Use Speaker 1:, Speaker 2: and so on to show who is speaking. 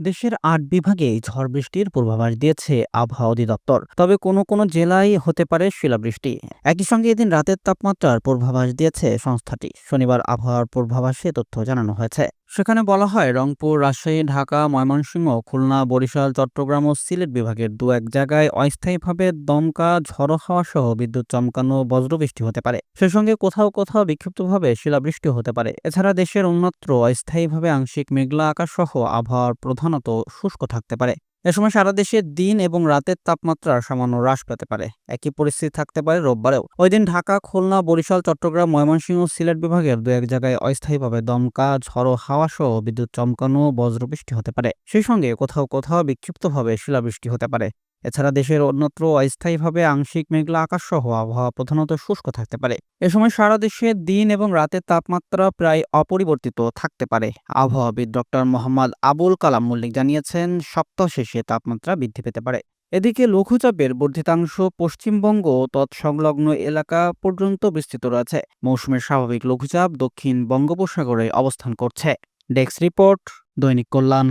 Speaker 1: দেশের আট বিভাগে ঝড় বৃষ্টির পূর্বাভাস দিয়েছে আবহাওয়া অধিদপ্তর। তবে কোনো কোনো জেলায় হতে পারে শিলাবৃষ্টি। একই সঙ্গে এদিন রাতের তাপমাত্রার পূর্বাভাস দিয়েছে সংস্থাটি। শনিবার আবহাওয়ার পূর্বাভাসে তথ্য জানানো হয়েছে। সেখানে বলা হয়, রংপুর, রাজশাহী, ঢাকা, ময়মনসিংহ, খুলনা, বরিশাল, চট্টগ্রাম ও সিলেট বিভাগের দু এক জায়গায় অস্থায়ীভাবে দমকা, ঝড়ো হাওয়া সহ বিদ্যুৎ চমকানো বজ্রবৃষ্টি হতে পারে। সে সঙ্গে কোথাও কোথাও বিক্ষিপ্তভাবে শিলাবৃষ্টি হতে পারে। এছাড়া দেশের অন্যত্র অস্থায়ীভাবে আংশিক মেঘলা আকাশ সহ আবহাওয়ার প্রধানত শুষ্ক থাকতে পারে। এ সময় সারা দেশে দিন এবং রাতের তাপমাত্রা সামান্য হ্রাস পেতে পারে। একই পরিস্থিতি থাকতে পারে রোববারেও। ওই দিন ঢাকা, খুলনা, বরিশাল, চট্টগ্রাম, ময়মনসিংহ, সিলেট বিভাগের দু এক জায়গায় অস্থায়ীভাবে দমকা, ঝড়ো হাওয়া সহ বিদ্যুৎ চমকানো বজ্রবৃষ্টি হতে পারে। সেই সঙ্গে কোথাও কোথাও বিক্ষিপ্তভাবে শিলাবৃষ্টি হতে পারে। এছাড়া দেশের অন্যত্র অস্থায়ীভাবে আংশিক মেঘলা আকাশ সহ আবহাওয়া প্রধানত শুষ্ক থাকতে পারে। এ সময় সারা দেশে দিন এবং রাতের তাপমাত্রা প্রায় অপরিবর্তিত থাকতে পারে। আবহাওয়াবিদ ডক্টর মোহাম্মদ আবুল কালাম মল্লিক জানিয়েছেন, সপ্তাহ শেষে তাপমাত্রা বৃদ্ধি পেতে পারে। এদিকে লঘুচাপের বর্ধিতাংশ পশ্চিমবঙ্গ তৎসংলগ্ন এলাকা পর্যন্ত বিস্তৃত রয়েছে। মৌসুমের স্বাভাবিক লঘুচাপ দক্ষিণ বঙ্গোপসাগরে অবস্থান করছে। ডেস্ক রিপোর্ট, দৈনিক কল্যাণ।